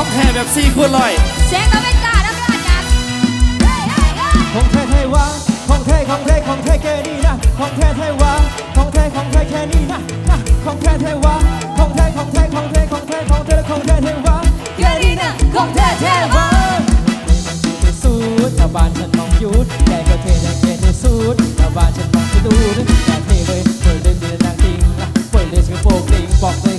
ของแท้แบบซี่คูณลอยเสงยงตะเวนจ้าแล้วก็อาจัรย์ของแท้ไทยวะของแท้ของแท้ของแท้แค่นี้นะของแท้ไทยวะของแท้ของแท้แค่นี้นะนะของแท้ไทยวะของแท้ของแท้ของแท้ของแท้ของแท้ของแท้ไทยวะแค่นี้นะของแท้แท้วะสูดชาวบ้านฉันมองยุดแต่ก็เทแต่เทเทสูดชาวบ้านฉันมองไปดูแต่เทเลยเปิดเลยดีนางจริงเปิดเลยชื่โปกลิงบอกเลย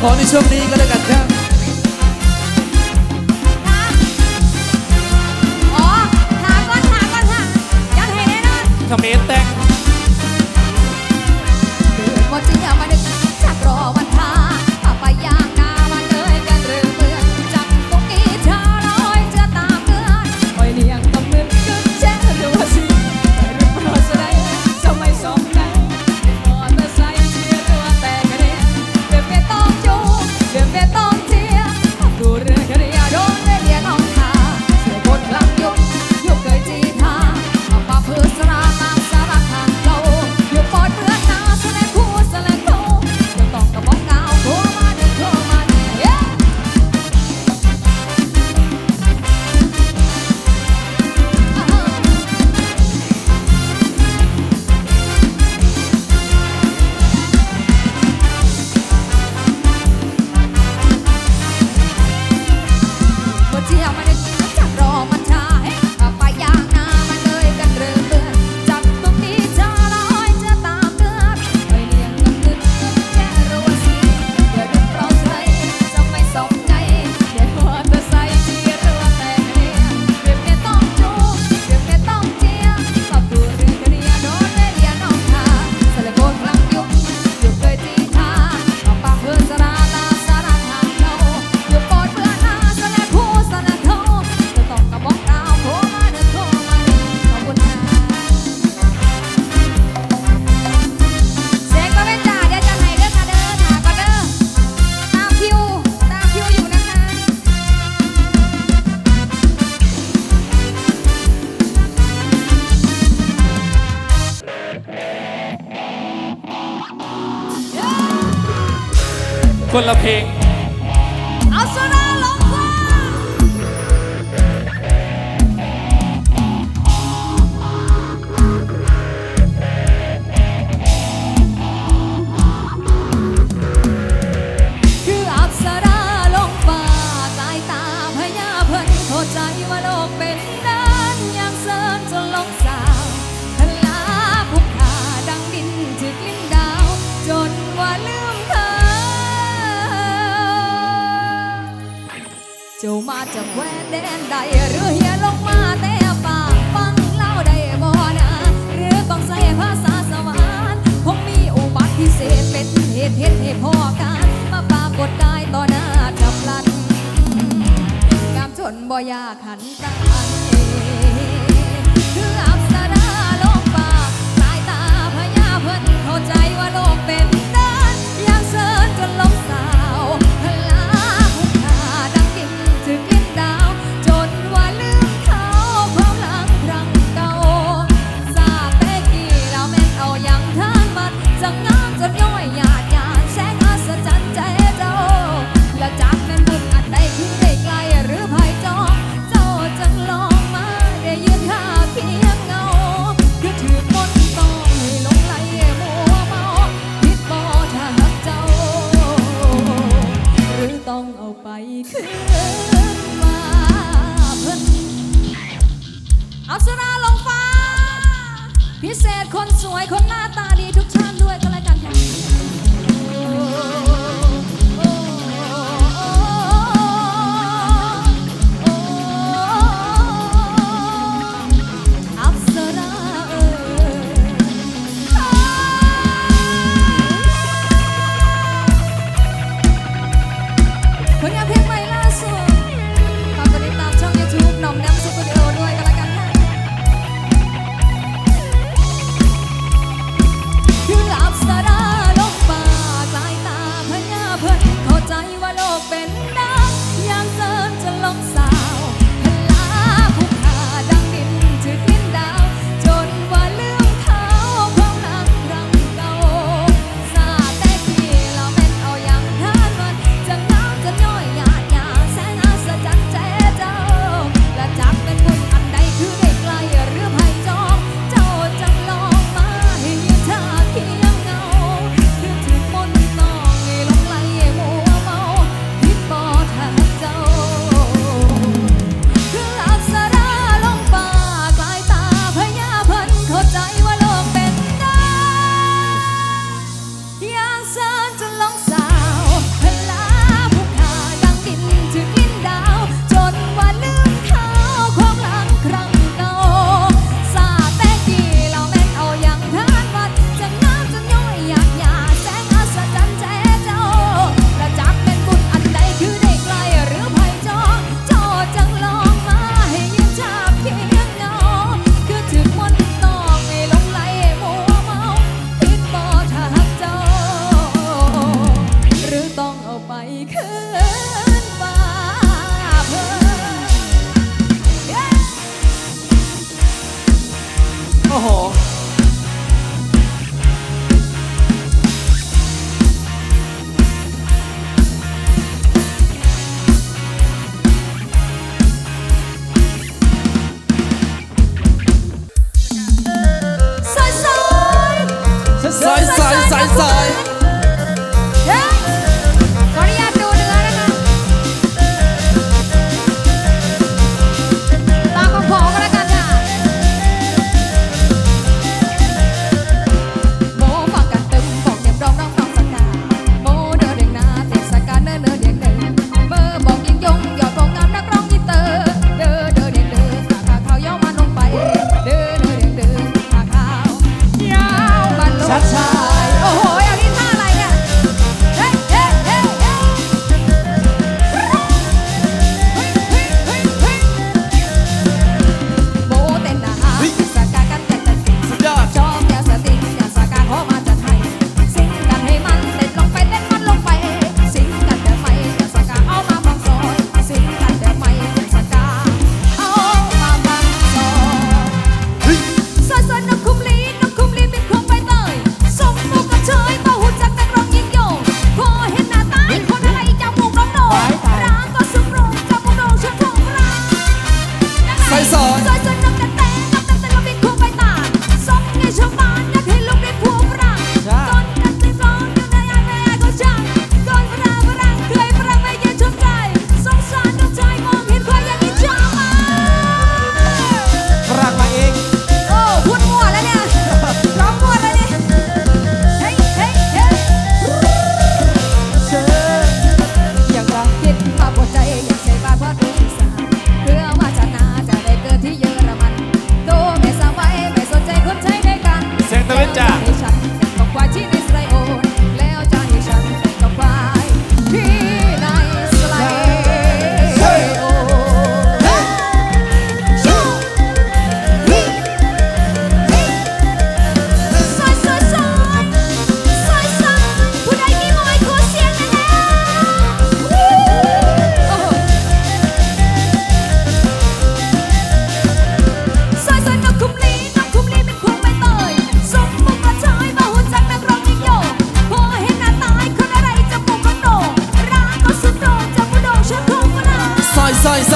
ขอในช่วงนี้ก็แล้วกันครับ คนละเพลง บ่อยากหันตาเคืออับสนาลกปากสายตาพญาเพิ่นเข้าใจว่าโลกเป็นเด้านยังเซินจนล้มสา 在。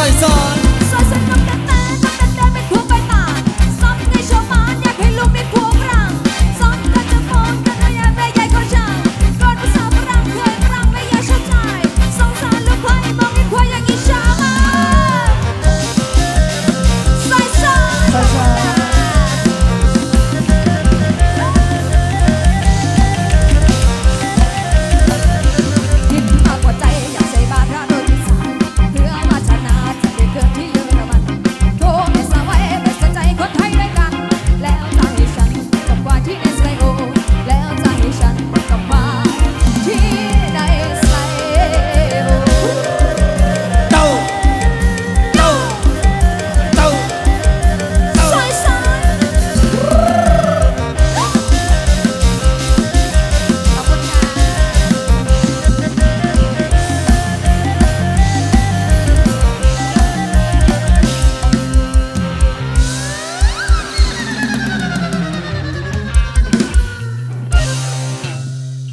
Kaiser.